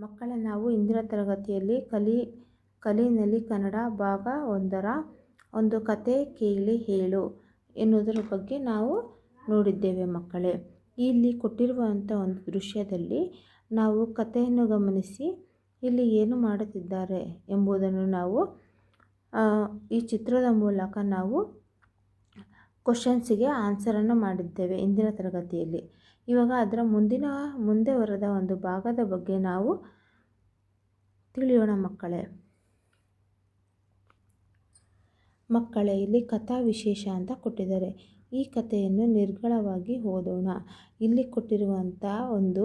ಮಕ್ಕಳೇ ನಾವು ಇಂದಿನ ತರಗತಿಯಲ್ಲಿ ಕಲಿ, ಕಲಿನಲ್ಲಿ ಕನ್ನಡ ಭಾಗ ಒಂದರ ಒಂದು ಕತೆ ಕೇಳಿ ಹೇಳು ಎನ್ನುವುದರ ಬಗ್ಗೆ ನಾವು ನೋಡಿದ್ದೇವೆ ಮಕ್ಕಳೇ. ಇಲ್ಲಿ ಕೊಟ್ಟಿರುವಂಥ ಒಂದು ದೃಶ್ಯದಲ್ಲಿ ನಾವು ಕಥೆಯನ್ನು ಗಮನಿಸಿ ಇಲ್ಲಿ ಏನು ಮಾಡುತ್ತಿದ್ದಾರೆ ಎಂಬುದನ್ನು ನಾವು ಈ ಚಿತ್ರದ ಮೂಲಕ ನಾವು ಕ್ವಶನ್ಸಿಗೆ ಆನ್ಸರನ್ನು ಮಾಡಿದ್ದೇವೆ ಇಂದಿನ ತರಗತಿಯಲ್ಲಿ. ಇವಾಗ ಅದರ ಮುಂದಿನ, ಮುಂದೆ ಬರದ ಒಂದು ಭಾಗದ ಬಗ್ಗೆ ನಾವು ತಿಳಿಯೋಣ ಮಕ್ಕಳೇ. ಮಕ್ಕಳೇ, ಇಲ್ಲಿ ಕಥಾ ವಿಶೇಷ ಅಂತ ಕೊಟ್ಟಿದ್ದಾರೆ. ಈ ಕಥೆಯನ್ನು ನಿರ್ಗಳವಾಗಿ ಓದೋಣ. ಇಲ್ಲಿ ಕೊಟ್ಟಿರುವಂಥ ಒಂದು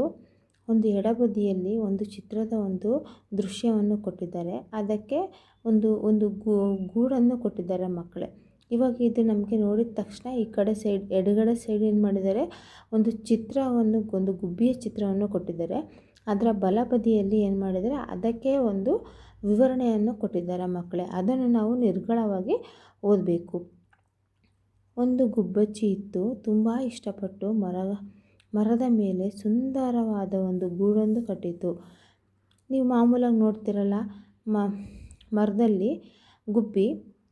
ಒಂದು ಎಡಬದಿಯಲ್ಲಿ ಒಂದು ಚಿತ್ರದ ಒಂದು ದೃಶ್ಯವನ್ನು ಕೊಟ್ಟಿದ್ದಾರೆ. ಅದಕ್ಕೆ ಒಂದು ಒಂದು ಗೂಡನ್ನು ಕೊಟ್ಟಿದ್ದಾರೆ ಮಕ್ಕಳೇ. ಇವಾಗ ಇದು ನಮಗೆ ನೋಡಿದ ತಕ್ಷಣ ಈ ಕಡೆ ಸೈಡ್ ಎಡಗಡೆ ಸೈಡ್ ಏನು ಮಾಡಿದ್ದಾರೆ? ಒಂದು ಚಿತ್ರವನ್ನು, ಒಂದು ಗುಬ್ಬಿಯ ಚಿತ್ರವನ್ನು ಕೊಟ್ಟಿದ್ದಾರೆ. ಅದರ ಬಲಬದಿಯಲ್ಲಿ ಏನು ಮಾಡಿದರೆ ಅದಕ್ಕೆ ಒಂದು ವಿವರಣೆಯನ್ನು ಕೊಟ್ಟಿದ್ದಾರೆ ಮಕ್ಕಳೇ. ಅದನ್ನು ನಾವು ನಿರ್ಗಳವಾಗಿ ಓದಬೇಕು. ಒಂದು ಗುಬ್ಬಚ್ಚಿ ಇತ್ತು. ತುಂಬ ಇಷ್ಟಪಟ್ಟು ಮರ, ಮರದ ಮೇಲೆ ಸುಂದರವಾದ ಒಂದು ಗೂಡೊಂದು ಕಟ್ಟಿತು ನೀವು ಮಾಮೂಲಾಗಿ ನೋಡ್ತಿರಲ್ಲ ಮರದಲ್ಲಿ ಗುಬ್ಬಿ,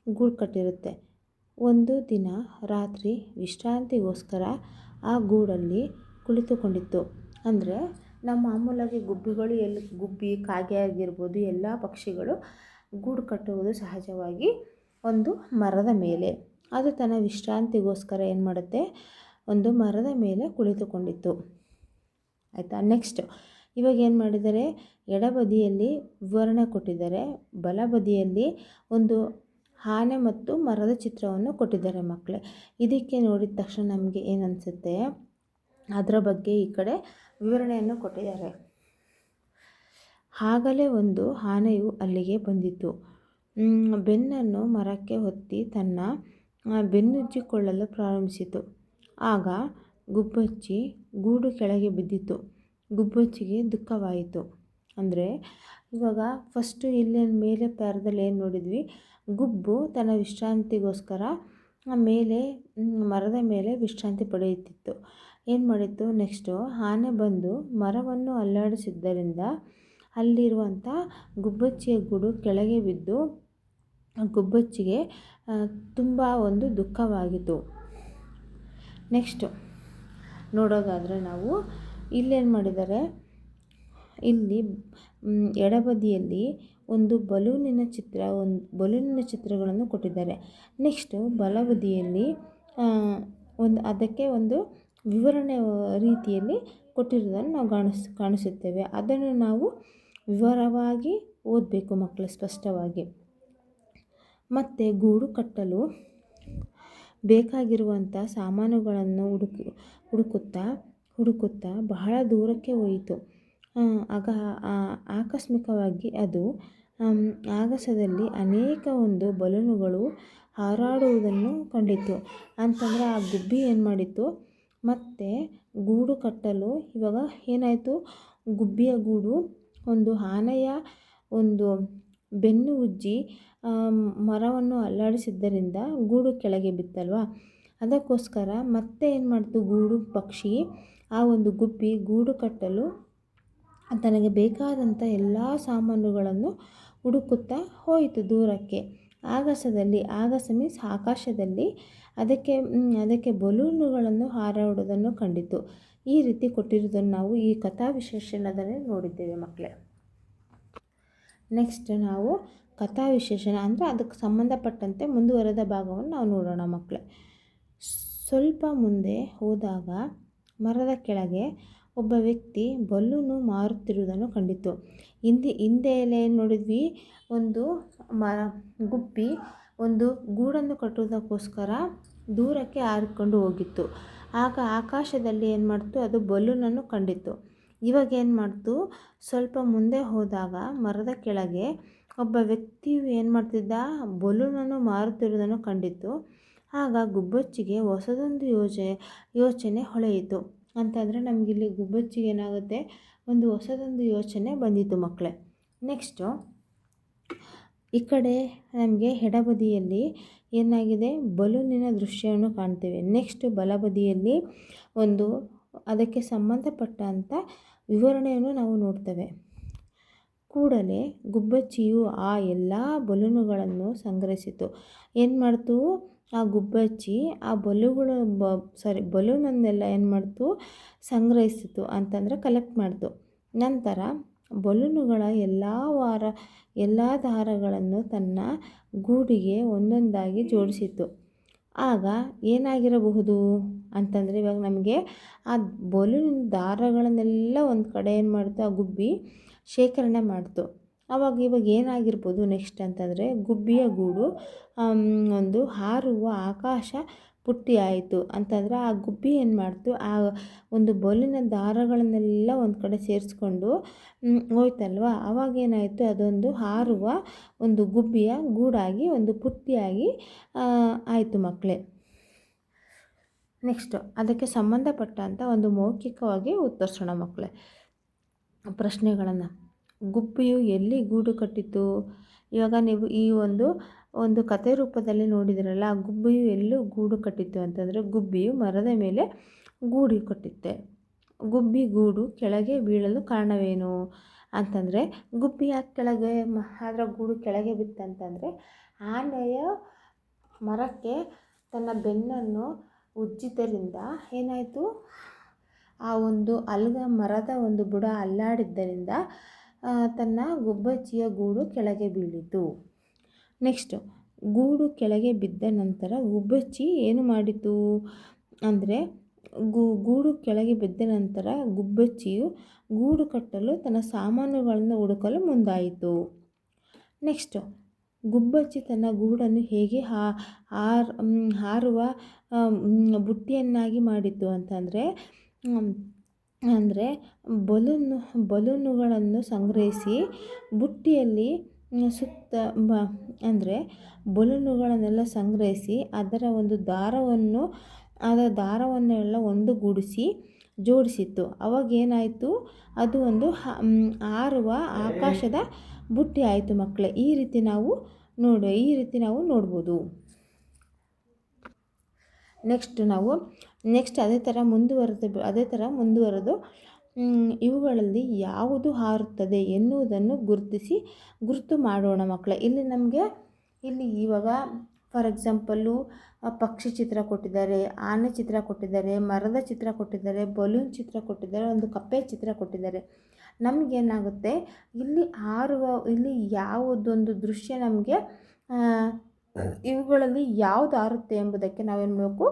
ಗೂಡು ಕಟ್ಟಿರುತ್ತೆ. ಒಂದು ದಿನ ರಾತ್ರಿ ವಿಶ್ರಾಂತಿಗೋಸ್ಕರ ಆ ಗೂಡಲ್ಲಿ ಕುಳಿತುಕೊಂಡಿತ್ತು. ಅಂದರೆ ನಮ್ಮ ಮಾಮೂಲಾಗಿ ಗುಬ್ಬಿಗಳು ಎಲ್ಲಿ ಗುಬ್ಬಿ, ಕಾಗೆ ಆಗಿರ್ಬೋದು, ಎಲ್ಲ ಪಕ್ಷಿಗಳು ಗೂಡು ಕಟ್ಟುವುದು ಸಹಜವಾಗಿ ಒಂದು ಮರದ ಮೇಲೆ. ಅದು ತನ್ನ ವಿಶ್ರಾಂತಿಗೋಸ್ಕರ ಏನು ಮಾಡುತ್ತೆ? ಒಂದು ಮರದ ಮೇಲೆ ಕುಳಿತುಕೊಂಡಿತ್ತು. ಆಯಿತಾ? ನೆಕ್ಸ್ಟ್ ಇವಾಗ ಏನು ಮಾಡಿದ್ದಾರೆ ಎಡಬದಿಯಲ್ಲಿ ವಿವರಣೆ ಕೊಟ್ಟಿದ್ದಾರೆ. ಬಲಬದಿಯಲ್ಲಿ ಒಂದು ಆನೆ ಮತ್ತು ಮರದ ಚಿತ್ರವನ್ನು ಕೊಟ್ಟಿದ್ದಾರೆ ಮಕ್ಕಳೇ. ಇದಕ್ಕೆ ನೋಡಿದ ತಕ್ಷಣ ನಮಗೆ ಏನನ್ಸುತ್ತೆ? ಅದರ ಬಗ್ಗೆ ಈ ಕಡೆ ವಿವರಣೆಯನ್ನು ಕೊಟ್ಟಿದ್ದಾರೆ. ಆಗಲೇ ಒಂದು ಆನೆಯು ಅಲ್ಲಿಗೆ ಬಂದಿತು ಬೆನ್ನನ್ನು ಮರಕ್ಕೆ ಹೊತ್ತಿ ತನ್ನ ಬೆನ್ನುಜ್ಜಿಕೊಳ್ಳಲು ಪ್ರಾರಂಭಿಸಿತು. ಆಗ ಗುಬ್ಬಚ್ಚಿ ಗೂಡು ಕೆಳಗೆ ಬಿದ್ದಿತು ಗುಬ್ಬಚ್ಚಿಗೆ ದುಃಖವಾಯಿತು. ಅಂದರೆ ಇವಾಗ ಫಸ್ಟು ಇಲ್ಲಿ ಮೇಲೆ ಪ್ಯಾರದಲ್ಲಿ ಏನು ನೋಡಿದ್ವಿ? ಗುಬ್ಬು ತನ್ನ ವಿಶ್ರಾಂತಿಗೋಸ್ಕರ ಮೇಲೆ, ಮರದ ಮೇಲೆ ವಿಶ್ರಾಂತಿ ಪಡೆಯುತ್ತಿತ್ತು. ಏನು ಮಾಡಿತ್ತು? ನೆಕ್ಸ್ಟು ಆನೆ ಬಂದು ಮರವನ್ನು ಅಲ್ಲಾಡಿಸಿದ್ದರಿಂದ ಅಲ್ಲಿರುವಂಥ ಗುಬ್ಬಚ್ಚಿಯ ಗೂಡು ಕೆಳಗೆ ಬಿದ್ದು, ಗುಬ್ಬಚ್ಚಿಗೆ ತುಂಬ ಒಂದು ದುಃಖವಾಗಿತ್ತು. ನೆಕ್ಸ್ಟು ನೋಡೋದಾದರೆ ನಾವು ಇಲ್ಲೇನು ಮಾಡಿದ್ದಾರೆ? ಇಲ್ಲಿ ಎಡಬದಿಯಲ್ಲಿ ಒಂದು ಬಲೂನಿನ ಚಿತ್ರ, ಒಂದು ಬಲೂನಿನ ಚಿತ್ರಗಳನ್ನು ಕೊಟ್ಟಿದ್ದಾರೆ. ನೆಕ್ಸ್ಟು ಬಲಬದಿಯಲ್ಲಿ ಒಂದು, ಅದಕ್ಕೆ ಒಂದು ವಿವರಣೆ ರೀತಿಯಲ್ಲಿ ಕೊಟ್ಟಿರುವುದನ್ನು ನಾವು ಕಾಣಿಸ್, ಕಾಣಿಸುತ್ತೇವೆ. ಅದನ್ನು ನಾವು ವಿವರವಾಗಿ ಓದಬೇಕು ಮಕ್ಕಳು ಸ್ಪಷ್ಟವಾಗಿ. ಮತ್ತು ಗೂಡು ಕಟ್ಟಲು ಬೇಕಾಗಿರುವಂಥ ಸಾಮಾನುಗಳನ್ನು ಹುಡುಕು, ಹುಡುಕುತ್ತಾ ಹುಡುಕುತ್ತಾ ಬಹಳ ದೂರಕ್ಕೆ ಹೋಯಿತು. ಆಗ ಆಕಸ್ಮಿಕವಾಗಿ ಅದು ಆಗಸದಲ್ಲಿ ಅನೇಕ ಒಂದು ಬಲೂನುಗಳು ಹಾರಾಡುವುದನ್ನು ಕಂಡಿತು. ಅಂತಂದರೆ ಆ ಗುಬ್ಬಿ ಏನು ಮಾಡಿತ್ತು ಮತ್ತು ಗೂಡು ಕಟ್ಟಲು. ಇವಾಗ ಏನಾಯಿತು? ಗುಬ್ಬಿಯ ಗೂಡು, ಒಂದು ಆನೆಯ ಒಂದು ಬೆನ್ನು ಉಜ್ಜಿ ಮರವನ್ನು ಅಲ್ಲಾಡಿಸಿದ್ದರಿಂದ ಗೂಡು ಕೆಳಗೆ ಬಿತ್ತಲ್ವ? ಅದಕ್ಕೋಸ್ಕರ ಮತ್ತೆ ಏನು ಮಾಡ್ತು ಗೂಡು ಪಕ್ಷಿ? ಆ ಒಂದು ಗುಬ್ಬಿ ಗೂಡು ಕಟ್ಟಲು ತನಗೆ ಬೇಕಾದಂಥ ಎಲ್ಲ ಸಾಮಾನುಗಳನ್ನು ಹುಡುಕುತ್ತಾ ಹೋಯಿತು ದೂರಕ್ಕೆ. ಆಗಸದಲ್ಲಿ ಆಗಸ ಮೀನ್ಸ್ ಆಕಾಶದಲ್ಲಿ ಅದಕ್ಕೆ ಅದಕ್ಕೆ ಬಲೂನುಗಳನ್ನು ಹಾರಾಡುವುದನ್ನು ಕಂಡಿತು. ಈ ರೀತಿ ಕೊಟ್ಟಿರುವುದನ್ನು ನಾವು ಈ ಕಥಾ ವಿಶೇಷಣದಲ್ಲಿ ನೋಡಿದ್ದೇವೆ ಮಕ್ಕಳೇ. ನೆಕ್ಸ್ಟ್ ನಾವು ಕಥಾ ವಿಶೇಷಣ ಅಂದರೆ ಅದಕ್ಕೆ ಸಂಬಂಧಪಟ್ಟಂತೆ ಮುಂದುವರೆದ ಭಾಗವನ್ನು ನಾವು ನೋಡೋಣ ಮಕ್ಕಳೇ. ಸ್ವಲ್ಪ ಮುಂದೆ ಹೋದಾಗ ಮರದ ಕೆಳಗೆ ಒಬ್ಬ ವ್ಯಕ್ತಿ ಬಲೂನು ಮಾರುತ್ತಿರುವುದನ್ನು ಕಂಡಿತು. ಹಿಂದೆ ಹಿಂದೆ ಏನು ನೋಡಿದ್ವಿ, ಒಂದು ಮರ ಗುಬ್ಬಿ ಒಂದು ಗೂಡನ್ನು ಕಟ್ಟುವುದಕ್ಕೋಸ್ಕರ ದೂರಕ್ಕೆ ಹಾರಿಕೊಂಡು ಹೋಗಿತ್ತು. ಆಗ ಆಕಾಶದಲ್ಲಿ ಏನು ಮಾಡ್ತು, ಅದು ಬಲೂನನ್ನು ಕಂಡಿತ್ತು. ಇವಾಗ ಏನು ಮಾಡ್ತು, ಸ್ವಲ್ಪ ಮುಂದೆ ಹೋದಾಗ, ಮರದ ಕೆಳಗೆ ಒಬ್ಬ ವ್ಯಕ್ತಿಯು ಏನು ಮಾಡ್ತಿದ್ದ ಬಲೂನನ್ನು ಮಾರುತ್ತಿರುವುದನ್ನು ಕಂಡಿತ್ತು. ಆಗ ಗುಬ್ಬಚ್ಚಿಗೆ ಹೊಸದೊಂದು ಯೋಜನೆ ಯೋಚನೆ ಹೊಳೆಯಿತು. ಅಂತಂದರೆ ನಮಗಿಲ್ಲಿ ಗುಬ್ಬಚ್ಚಿಗೆ ಏನಾಗುತ್ತೆ ಒಂದು ಹೊಸದೊಂದು ಯೋಚನೆ ಬಂದಿತ್ತು ಮಕ್ಕಳೇ ನೆಕ್ಸ್ಟು ಈ ಕಡೆ ನಮಗೆ ಎಡಬದಿಯಲ್ಲಿ ಏನಾಗಿದೆ? ಬಲೂನಿನ ದೃಶ್ಯವನ್ನು ಕಾಣ್ತೇವೆ. ನೆಕ್ಸ್ಟ್ ಬಲಬದಿಯಲ್ಲಿ ಒಂದು ಅದಕ್ಕೆ ಸಂಬಂಧಪಟ್ಟಂಥ ವಿವರಣೆಯನ್ನು ನಾವು ನೋಡ್ತೇವೆ. ಕೂಡಲೇ ಗುಬ್ಬಚ್ಚಿಯು ಆ ಎಲ್ಲ ಬಲೂನುಗಳನ್ನು ಸಂಗ್ರಹಿಸಿತು ಏನು ಮಾಡ್ತು ಆ ಗುಬ್ಬಚ್ಚಿ ಆ ಬಲೂಗಳು ಬ, ಸಾರಿ, ಬಲೂನನ್ನೆಲ್ಲ ಏನು ಮಾಡ್ತು? ಸಂಗ್ರಹಿಸಿತು ಅಂತಂದರೆ ಕಲೆಕ್ಟ್ ಮಾಡ್ತು. ನಂತರ ಬಲೂನುಗಳ ಎಲ್ಲ ವಾರ, ಎಲ್ಲ ದಾರಗಳನ್ನು ತನ್ನ ಗೂಡಿಗೆ ಒಂದೊಂದಾಗಿ ಜೋಡಿಸಿತು ಆಗ ಏನಾಗಿರಬಹುದು ಅಂತಂದರೆ ಇವಾಗ ನಮಗೆ ಆ ಬಲೂನ್ ದಾರಗಳನ್ನೆಲ್ಲ ಒಂದು ಕಡೆ ಏನು ಮಾಡ್ತು? ಆ ಗುಬ್ಬಿ ಶೇಖರಣೆ ಮಾಡ್ತು. ಆವಾಗ ಇವಾಗ ಏನಾಗಿರ್ಬೋದು ನೆಕ್ಸ್ಟ್ ಅಂತಂದರೆ ಗುಬ್ಬಿಯ ಗೂಡು ಒಂದು ಹಾರುವ ಆಕಾಶ ಪುಟ್ಟಿ ಆಯಿತು. ಅಂತಂದರೆ ಆ ಗುಬ್ಬಿ ಏನು ಮಾಡ್ತು? ಆ ಒಂದು ಬೊಲಿನ ದಾರಗಳನ್ನೆಲ್ಲ ಒಂದು ಕಡೆ ಸೇರಿಸ್ಕೊಂಡು ಹೋಯ್ತಲ್ವ? ಅವಾಗ ಏನಾಯಿತು? ಅದೊಂದು ಹಾರುವ ಒಂದು ಗುಬ್ಬಿಯ ಗೂಡಾಗಿ, ಒಂದು ಪುಟ್ಟಿಯಾಗಿ ಆಯಿತು ಮಕ್ಕಳೇ ನೆಕ್ಸ್ಟು ಅದಕ್ಕೆ ಸಂಬಂಧಪಟ್ಟಂಥ ಒಂದು ಮೌಖಿಕವಾಗಿ ಉತ್ತರಿಸೋಣ ಮಕ್ಕಳೇ ಪ್ರಶ್ನೆಗಳನ್ನು. ಗುಬ್ಬಿಯು ಎಲ್ಲಿ ಗೂಡು ಕಟ್ಟಿತು ಇವಾಗ ನೀವು ಈ ಒಂದು ಒಂದು ಕತೆ ರೂಪದಲ್ಲಿ ನೋಡಿದಿರಲ್ಲ, ಆ ಗುಬ್ಬಿಯು ಎಲ್ಲೂ ಗೂಡು ಕಟ್ಟಿತ್ತು ಅಂತಂದರೆ ಗುಬ್ಬಿಯು ಮರದ ಮೇಲೆ ಗೂಡು ಕಟ್ಟಿತ್ತೆ. ಗುಬ್ಬಿ ಗೂಡು ಕೆಳಗೆ ಬೀಳಲು ಕಾರಣವೇನು ಅಂತಂದರೆ, ಗುಬ್ಬಿ ಯಾಕೆ ಕೆಳಗೆ ಅದರ ಗೂಡು ಕೆಳಗೆ ಬಿತ್ತಂತಂದರೆ, ಆನೆಯ ಮರಕ್ಕೆ ತನ್ನ ಬೆನ್ನನ್ನು ಉಜ್ಜಿದ್ದರಿಂದ ಏನಾಯಿತು? ಆ ಒಂದು ಅಲ್ಗ ಮರದ ಒಂದು ಬುಡ ಅಲ್ಲಾಡಿದ್ದರಿಂದ ತನ್ನ ಗುಬ್ಬಚ್ಚಿಯ ಗೂಡು ಕೆಳಗೆ ಬೀಳಿತು. ನೆಕ್ಸ್ಟು, ಗೂಡು ಕೆಳಗೆ ಬಿದ್ದ ನಂತರ ಗುಬ್ಬಚ್ಚಿ ಏನು ಮಾಡಿತು? ಅಂದರೆ ಗೂಡು ಕೆಳಗೆ ಬಿದ್ದ ನಂತರ ಗುಬ್ಬಚ್ಚಿಯು ಗೂಡು ಕಟ್ಟಲು ತನ್ನ ಸಾಮಾನುಗಳನ್ನು ಹುಡುಕಲು ಮುಂದಾಯಿತು. ನೆಕ್ಸ್ಟು, ಗುಬ್ಬಚ್ಚಿ ತನ್ನ ಗೂಡನ್ನು ಹೇಗೆ ಹಾರ್ ಹಾರುವ ಬುಟ್ಟಿಯನ್ನಾಗಿ ಮಾಡಿತು ಅಂತಂದರೆ ಅಂದರೆ ಬಲೂನು, ಬಲೂನುಗಳನ್ನು ಸಂಗ್ರಹಿಸಿ ಬುಟ್ಟಿಯಲ್ಲಿ ಸುತ್ತ ಬ, ಅಂದರೆ ಬಲೂನುಗಳನ್ನೆಲ್ಲ ಸಂಗ್ರಹಿಸಿ ಅದರ ಒಂದು ದಾರವನ್ನು ಅದರ ದಾರವನ್ನೆಲ್ಲ ಒಂದುಗೂಡಿಸಿ ಜೋಡಿಸಿತ್ತು. ಅವಾಗ ಏನಾಯಿತು? ಅದು ಒಂದು ಹಾರುವ ಆಕಾಶದ ಬುಟ್ಟಿ ಆಯಿತು ಮಕ್ಕಳೇ. ಈ ರೀತಿ ನಾವು ನೋಡಿ, ಈ ರೀತಿ ನಾವು ನೋಡ್ಬೋದು. ನೆಕ್ಸ್ಟ್ ನಾವು ನೆಕ್ಸ್ಟ್ ಅದೇ ಥರ ಮುಂದುವರೆದು, ಅದೇ ಥರ ಮುಂದುವರೆದು ಇವುಗಳಲ್ಲಿ ಯಾವುದು ಹಾರುತ್ತದೆ ಎನ್ನುವುದನ್ನು ಗುರುತಿಸಿ ಗುರುತು ಮಾಡೋಣ ಮಕ್ಕಳ ಇಲ್ಲಿ ನಮಗೆ, ಇಲ್ಲಿ ಇವಾಗ ಫಾರ್ ಎಕ್ಸಾಂಪಲ್ಲು ಪಕ್ಷಿ ಚಿತ್ರ ಕೊಟ್ಟಿದ್ದಾರೆ, ಆನೆ ಚಿತ್ರ ಕೊಟ್ಟಿದ್ದಾರೆ, ಮರದ ಚಿತ್ರ ಕೊಟ್ಟಿದ್ದಾರೆ ಬಲೂನ್ ಚಿತ್ರ ಕೊಟ್ಟಿದ್ದಾರೆ, ಒಂದು ಕಪ್ಪೆ ಚಿತ್ರ ಕೊಟ್ಟಿದ್ದಾರೆ. ನಮಗೇನಾಗುತ್ತೆ, ಇಲ್ಲಿ ಹಾರುವ, ಇಲ್ಲಿ ಯಾವುದೊಂದು ದೃಶ್ಯ ನಮಗೆ ಇವುಗಳಲ್ಲಿ ಯಾವುದು ಹಾರುತ್ತೆ ಎಂಬುದಕ್ಕೆ ನಾವೇನು ಮಾಡಬೇಕು?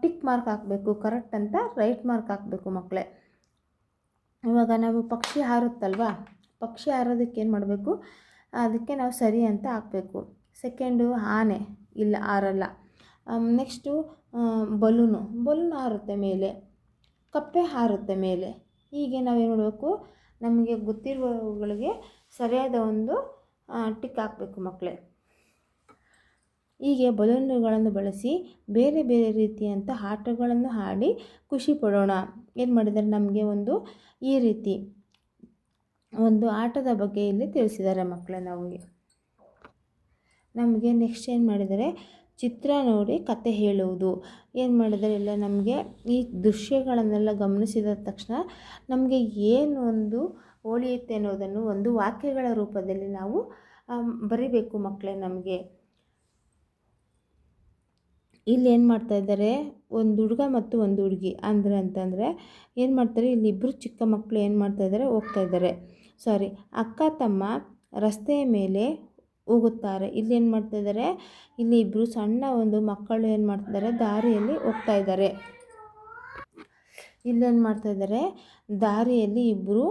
ಟಿಕ್ ಮಾರ್ಕ್ ಹಾಕಬೇಕು ಕರೆಕ್ಟ್ ಅಂತ ರೈಟ್ ಮಾರ್ಕ್ ಹಾಕಬೇಕು ಮಕ್ಕಳೇ ಇವಾಗ ನಾವು ಪಕ್ಷಿ ಹಾರುತ್ತಲ್ವಾ? ಪಕ್ಷಿ ಹಾರೋದಕ್ಕೆ ಏನು ಮಾಡಬೇಕು? ಅದಕ್ಕೆ ನಾವು ಸರಿ ಅಂತ ಹಾಕಬೇಕು. ಸೆಕೆಂಡು ಆನೆ ಇಲ್ಲ, ಹಾರಲ್ಲ. Next balloon. ಬಲೂನ್ ಹಾರುತ್ತೆ ಮೇಲೆ. ಕಪ್ಪೆ ಹಾರುತ್ತೆ ಮೇಲೆ. ಹೀಗೆ ನಾವೇನು ಮಾಡಬೇಕು? ನಮಗೆ ಗೊತ್ತಿರುವವುಗಳಿಗೆ ಸರಿಯಾದ ಒಂದು ಟಿಕ್ ಹಾಕಬೇಕು ಮಕ್ಕಳೇ ಹೀಗೆ ಬಲೂನುಗಳನ್ನು ಬಳಸಿ ಬೇರೆ ಬೇರೆ ರೀತಿಯಂಥ ಆಟಗಳನ್ನು ಆಡಿ ಖುಷಿ ಪಡೋಣ. ಏನು ಮಾಡಿದರೆ ನಮಗೆ ಒಂದು ಈ ರೀತಿ ಒಂದು ಆಟದ ಬಗ್ಗೆ ಇಲ್ಲಿ ತಿಳಿಸಿದ್ದಾರೆ ಮಕ್ಕಳ ನಮಗೆ. ನಮಗೆ ನೆಕ್ಸ್ಟ್ ಏನು ಮಾಡಿದರೆ ಚಿತ್ರ ನೋಡಿ ಕತೆ ಹೇಳುವುದು. ಏನು ಮಾಡಿದರೆ ಎಲ್ಲ ನಮಗೆ ಈ ದೃಶ್ಯಗಳನ್ನೆಲ್ಲ ಗಮನಿಸಿದ ತಕ್ಷಣ ನಮಗೆ ಏನು ಒಂದು ಹೋಳಿಯುತ್ತೆ ಅನ್ನೋದನ್ನು ಒಂದು ವಾಕ್ಯಗಳ ರೂಪದಲ್ಲಿ ನಾವು ಬರಿಬೇಕು ಮಕ್ಕಳೇ ನಮಗೆ. ಇಲ್ಲಿ ಏನು ಮಾಡ್ತಾ ಇದ್ದಾರೆ? ಒಂದು ಹುಡುಗ ಮತ್ತು ಒಂದು ಹುಡುಗಿ. ಅಂದರೆ ಅಂತಂದರೆ, ಏನು ಮಾಡ್ತಾರೆ? ಇಲ್ಲಿ ಇಬ್ಬರು ಚಿಕ್ಕ ಮಕ್ಕಳು ಏನು ಮಾಡ್ತಾ ಇದ್ದಾರೆ? ಹೋಗ್ತಾ ಇದ್ದಾರೆ. ಸಾರಿ ಅಕ್ಕ, ತಮ್ಮ ರಸ್ತೆಯ ಮೇಲೆ ಹೋಗುತ್ತಾರೆ. ಇಲ್ಲಿ ಏನು ಮಾಡ್ತಾ ಇದ್ದಾರೆ? ಇಲ್ಲಿ ಇಬ್ಬರು ಸಣ್ಣ ಒಂದು ಮಕ್ಕಳು ಏನು ಮಾಡ್ತಿದ್ದಾರೆ ದಾರಿಯಲ್ಲಿ ಹೋಗ್ತಾ ಇದ್ದಾರೆ. ಇಲ್ಲೇನು ಮಾಡ್ತಾ ಇದ್ದಾರೆ? ದಾರಿಯಲ್ಲಿ ಇಬ್ಬರು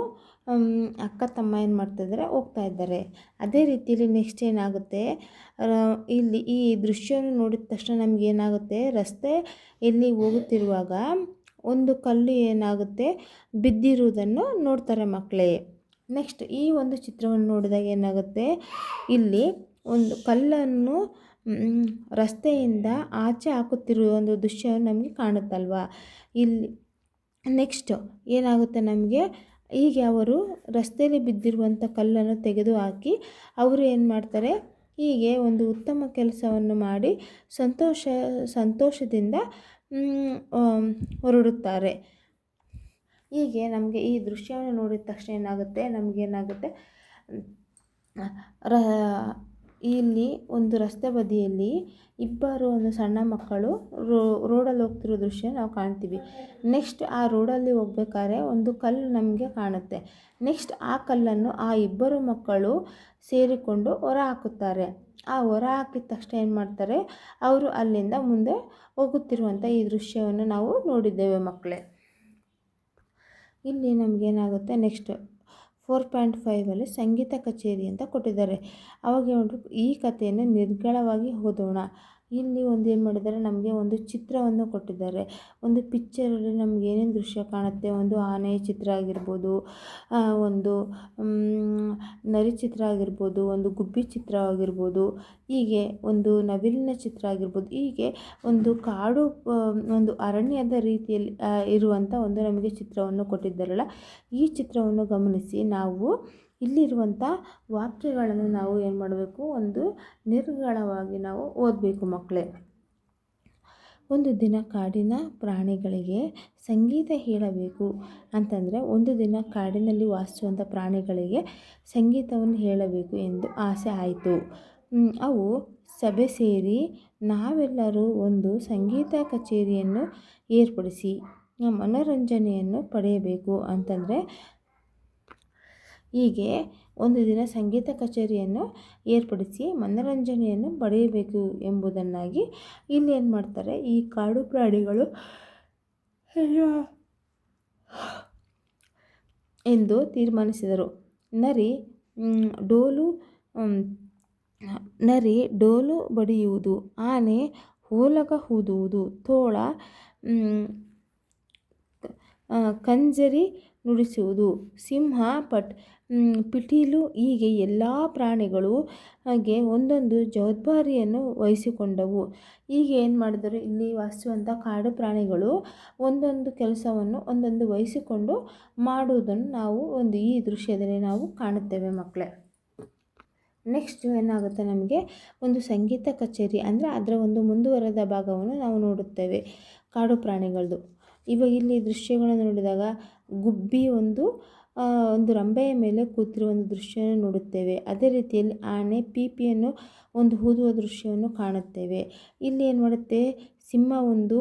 ಅಕ್ಕ ತಮ್ಮ ಏನು ಮಾಡ್ತಾಯಿದ್ದಾರೆ ಹೋಗ್ತಾ ಇದ್ದಾರೆ. ಅದೇ ರೀತಿಯಲ್ಲಿ ನೆಕ್ಸ್ಟ್ ಏನಾಗುತ್ತೆ ಇಲ್ಲಿ ಈ ದೃಶ್ಯವನ್ನು ನೋಡಿದ ತಕ್ಷಣ ನಮ್ಗೆ ಏನಾಗುತ್ತೆ, ರಸ್ತೆ ಇಲ್ಲಿ ಹೋಗುತ್ತಿರುವಾಗ ಒಂದು ಕಲ್ಲು ಏನಾಗುತ್ತೆ, ಬಿದ್ದಿರುವುದನ್ನು ನೋಡ್ತಾರೆ ಮಕ್ಕಳೇ. ನೆಕ್ಸ್ಟ್ ಈ ಒಂದು ಚಿತ್ರವನ್ನು ನೋಡಿದಾಗ ಏನಾಗುತ್ತೆ, ಇಲ್ಲಿ ಒಂದು ಕಲ್ಲನ್ನು ರಸ್ತೆಯಿಂದ ಆಚೆ ಹಾಕುತ್ತಿರುವ ಒಂದು ದೃಶ್ಯ ನಮಗೆ ಕಾಣುತ್ತಲ್ವ. ಇಲ್ಲಿ ನೆಕ್ಸ್ಟ್ ಏನಾಗುತ್ತೆ ನಮಗೆ ಹೀಗೆ ಅವರು ರಸ್ತೆಯಲ್ಲಿ ಬಿದ್ದಿರುವಂಥ ಕಲ್ಲನ್ನು ತೆಗೆದುಹಾಕಿ ಅವರು ಏನು ಮಾಡ್ತಾರೆ? ಹೀಗೆ ಒಂದು ಉತ್ತಮ ಕೆಲಸವನ್ನು ಮಾಡಿ ಸಂತೋಷ, ಸಂತೋಷದಿಂದ ಹೊರಡುತ್ತಾರೆ. ಹೀಗೆ ನಮಗೆ ಈ ದೃಶ್ಯವನ್ನು ನೋಡಿದ ತಕ್ಷಣ ಏನಾಗುತ್ತೆ? ನಮಗೇನಾಗುತ್ತೆ ರ ಇಲ್ಲಿ ಒಂದು ರಸ್ತೆ ಬದಿಯಲ್ಲಿ ಇಬ್ಬರು ಒಂದು ಸಣ್ಣ ಮಕ್ಕಳು ರೋಡಲ್ಲಿ ಹೋಗ್ತಿರೋ ದೃಶ್ಯ ನಾವು ಕಾಣ್ತೀವಿ. ನೆಕ್ಸ್ಟ್ ಆ ರೋಡಲ್ಲಿ ಹೋಗ್ಬೇಕಾದ್ರೆ ಒಂದು ಕಲ್ಲು ನಮಗೆ ಕಾಣುತ್ತೆ. ನೆಕ್ಸ್ಟ್ ಆ ಕಲ್ಲನ್ನು ಆ ಇಬ್ಬರು ಮಕ್ಕಳು ಸೇರಿಕೊಂಡು ಹೊರ ಹಾಕುತ್ತಾರೆ. ಆ ಹೊರ ಹಾಕಿದ ತಕ್ಷಣ ಏನು ಮಾಡ್ತಾರೆ? ಅವರು ಅಲ್ಲಿಂದ ಮುಂದೆ ಹೋಗುತ್ತಿರುವಂಥ ಈ ದೃಶ್ಯವನ್ನು ನಾವು ನೋಡಿದ್ದೇವೆ ಮಕ್ಕಳೇ. ಇಲ್ಲಿ ನಮಗೇನಾಗುತ್ತೆ ನೆಕ್ಸ್ಟ್ ಫೋರ್ ಪಾಯಿಂಟ್ ಫೈವಲ್ಲಿ ಸಂಗೀತ ಕಚೇರಿ ಅಂತ ಕೊಟ್ಟಿದ್ದಾರೆ. ಅವಾಗ ಈ ಕಥೆಯನ್ನು ನಿರ್ಗಳವಾಗಿ ಓದೋಣ. ಇಲ್ಲಿ ಒಂದು ಏನು ಮಾಡಿದ್ದಾರೆ, ನಮಗೆ ಒಂದು ಚಿತ್ರವನ್ನು ಕೊಟ್ಟಿದ್ದಾರೆ. ಒಂದು ಪಿಕ್ಚರಲ್ಲಿ ನಮ್ಗೆ ಏನೇನು ದೃಶ್ಯ ಕಾಣುತ್ತೆ, ಒಂದು ಆನೆಯ ಚಿತ್ರ ಆಗಿರ್ಬೋದು ಒಂದು ನರಿ ಚಿತ್ರ ಆಗಿರ್ಬೋದು, ಒಂದು ಗುಬ್ಬಿ ಚಿತ್ರ ಆಗಿರ್ಬೋದು, ಹೀಗೆ ಒಂದು ನವಿಲಿನ ಚಿತ್ರ ಆಗಿರ್ಬೋದು, ಹೀಗೆ ಒಂದು ಕಾಡು ಒಂದು ಅರಣ್ಯದ ರೀತಿಯಲ್ಲಿ ಇರುವಂಥ ಒಂದು ನಮಗೆ ಚಿತ್ರವನ್ನು ಕೊಟ್ಟಿದ್ದಾರಲ್ಲ, ಈ ಚಿತ್ರವನ್ನು ಗಮನಿಸಿ ನಾವು ಇಲ್ಲಿರುವಂಥ ವಾಕ್ಯಗಳನ್ನು ನಾವು ಏನು ಮಾಡಬೇಕು? ಒಂದು ನಿರ್ಗಳವಾಗಿ ನಾವು ಓದಬೇಕು ಮಕ್ಕಳೇ ಒಂದು ದಿನ ಕಾಡಿನ ಪ್ರಾಣಿಗಳಿಗೆ ಸಂಗೀತ ಹೇಳಬೇಕು ಅಂತಂದರೆ ಒಂದು ದಿನ ಕಾಡಿನಲ್ಲಿ ವಾಸಿಸುವಂಥ ಪ್ರಾಣಿಗಳಿಗೆ ಸಂಗೀತವನ್ನು ಹೇಳಬೇಕು ಎಂದು ಆಸೆ ಆಯಿತು. ಅವು ಸಭೆ ಸೇರಿ ನಾವೆಲ್ಲರೂ ಒಂದು ಸಂಗೀತ ಕಚೇರಿಯನ್ನು ಏರ್ಪಡಿಸಿ ಮನೋರಂಜನೆಯನ್ನು ಪಡೆಯಬೇಕು ಅಂತಂದರೆ ಹೀಗೆ ಒಂದು ದಿನ ಸಂಗೀತ ಕಚೇರಿಯನ್ನು ಏರ್ಪಡಿಸಿ ಮನೋರಂಜನೆಯನ್ನು ಪಡೆಯಬೇಕು ಎಂಬುದನ್ನಾಗಿ ಇಲ್ಲಿ ಏನು ಮಾಡ್ತಾರೆ, ಈ ಕಾಡು ಪ್ರಾಣಿಗಳು ಎಂದು ತೀರ್ಮಾನಿಸಿದರು. ನರಿ ಡೋಲು ನರಿ ಡೋಲು ಬಡಿಯುವುದು, ಆನೆ ಹೋಲಗ ಹೂದುವುದು, ತೋಳ ಕಂಜರಿ ನುಡಿಸುವುದು. ಸಿಂಹ ಪಟ್ ಪಿಟೀಲು ಹೀಗೆ ಎಲ್ಲ ಪ್ರಾಣಿಗಳು ಹಾಗೆ ಒಂದೊಂದು ಜವಾಬ್ದಾರಿಯನ್ನು ವಹಿಸಿಕೊಂಡವು. ಈಗ ಏನು ಮಾಡಿದರು? ಇಲ್ಲಿ ವಾಸಿಸುವಂಥ ಕಾಡು ಪ್ರಾಣಿಗಳು ಒಂದೊಂದು ಕೆಲಸವನ್ನು ಒಂದೊಂದು ವಹಿಸಿಕೊಂಡು ಮಾಡುವುದನ್ನು ನಾವು ಒಂದು ಈ ದೃಶ್ಯದಲ್ಲಿ ನಾವು ಕಾಣುತ್ತೇವೆ ಮಕ್ಕಳೇ. ನೆಕ್ಸ್ಟ್ ಏನಾಗುತ್ತೆ ನಮಗೆ? ಒಂದು ಸಂಗೀತ ಕಚೇರಿ ಅಂದರೆ ಅದರ ಒಂದು ಮುಂದುವರೆದ ಭಾಗವನ್ನು ನಾವು ನೋಡುತ್ತೇವೆ ಕಾಡು ಪ್ರಾಣಿಗಳದ್ದು ಇವಾಗ ಇಲ್ಲಿ ದೃಶ್ಯಗಳನ್ನು ನೋಡಿದಾಗ ಗುಬ್ಬಿ ಒಂದು ಒಂದು ರಂಬೆಯ ಮೇಲೆ ಕೂತಿರುವ ಒಂದು ದೃಶ್ಯವನ್ನು ನೋಡುತ್ತೇವೆ. ಅದೇ ರೀತಿಯಲ್ಲಿ ಆನೆ ಪೀಪಿಯನ್ನು ಒಂದು ಊದುವ ದೃಶ್ಯವನ್ನು ಕಾಣುತ್ತೇವೆ. ಇಲ್ಲಿ ಏನು ಮಾಡುತ್ತೆ? ಸಿಂಹ ಒಂದು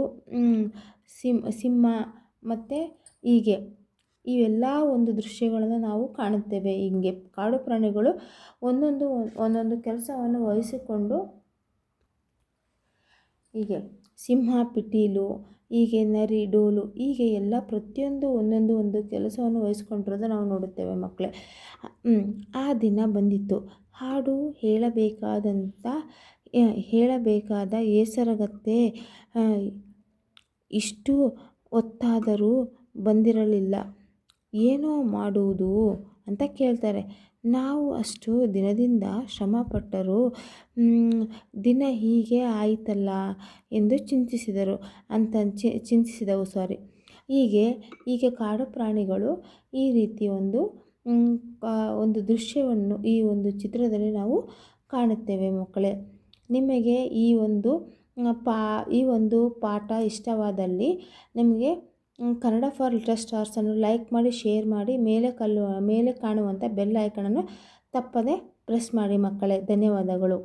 ಸಿಂಹ ಸಿಂಹ ಮತ್ತು ಹೀಗೆ. ಇವೆಲ್ಲ ಒಂದು ದೃಶ್ಯಗಳನ್ನು ನಾವು ಕಾಣುತ್ತೇವೆ. ಹೀಗೆ ಕಾಡು ಪ್ರಾಣಿಗಳು ಒಂದೊಂದು ಒಂದೊಂದು ಕೆಲಸವನ್ನು ವಹಿಸಿಕೊಂಡು ಹೀಗೆ ಸಿಂಹ, ಪಿಟೀಲು ಹೀಗೆ ನರಿ, ಡೋಲು ಹೀಗೆ ಎಲ್ಲ ಪ್ರತಿಯೊಂದು ಒಂದೊಂದು ಒಂದು ಕೆಲಸವನ್ನು ವಹಿಸ್ಕೊಂಡಿರೋದು ನಾವು ನೋಡುತ್ತೇವೆ ಮಕ್ಕಳೇ. ಆ ದಿನ ಬಂದಿತ್ತು. ಹಾಡು ಹೇಳಬೇಕಾದಂಥ ಹೇಳಬೇಕಾದ ಏಸರಗತ್ತೆ ಇಷ್ಟು ಹೊತ್ತಾದರೂ ಬಂದಿರಲಿಲ್ಲ. ಏನೋ ಮಾಡುವುದು? ಅಂತ ಕೇಳ್ತಾರೆ. ನಾವು ಅಷ್ಟು ದಿನದಿಂದ ಶ್ರಮಪಟ್ಟರೂ ದಿನ ಹೀಗೆ ಆಯಿತಲ್ಲ ಎಂದು ಚಿಂತಿಸಿದರು. ಅಂತ ಚಿಂತಿಸಿದವು, ಸಾರಿ. ಹೀಗೆ ಹೀಗೆ ಕಾಡು ಪ್ರಾಣಿಗಳು ಈ ರೀತಿ ಒಂದು ಒಂದು ದೃಶ್ಯವನ್ನು, ಈ ಒಂದು ಚಿತ್ರದಲ್ಲಿ ನಾವು ಕಾಣುತ್ತೇವೆ ಮಕ್ಕಳೇ. ನಿಮಗೆ ಈ ಒಂದು ಪಾ, ಈ ಒಂದು ಪಾಠ ಇಷ್ಟವಾದಲ್ಲಿ ನಿಮಗೆ ಕನ್ನಡ ಫಾರ್ ಲಿಟಲ್ ಸ್ಟಾರ್ಸನ್ನು ಲೈಕ್ ಮಾಡಿ, ಶೇರ್ ಮಾಡಿ, ಮೇಲೆ ಕಲ್ಲು, ಮೇಲೆ ಕಾಣುವಂಥ ಬೆಲ್ ಐಕನನ್ನು ತಪ್ಪದೆ ಪ್ರೆಸ್ ಮಾಡಿ ಮಕ್ಕಳೇ. ಧನ್ಯವಾದಗಳು.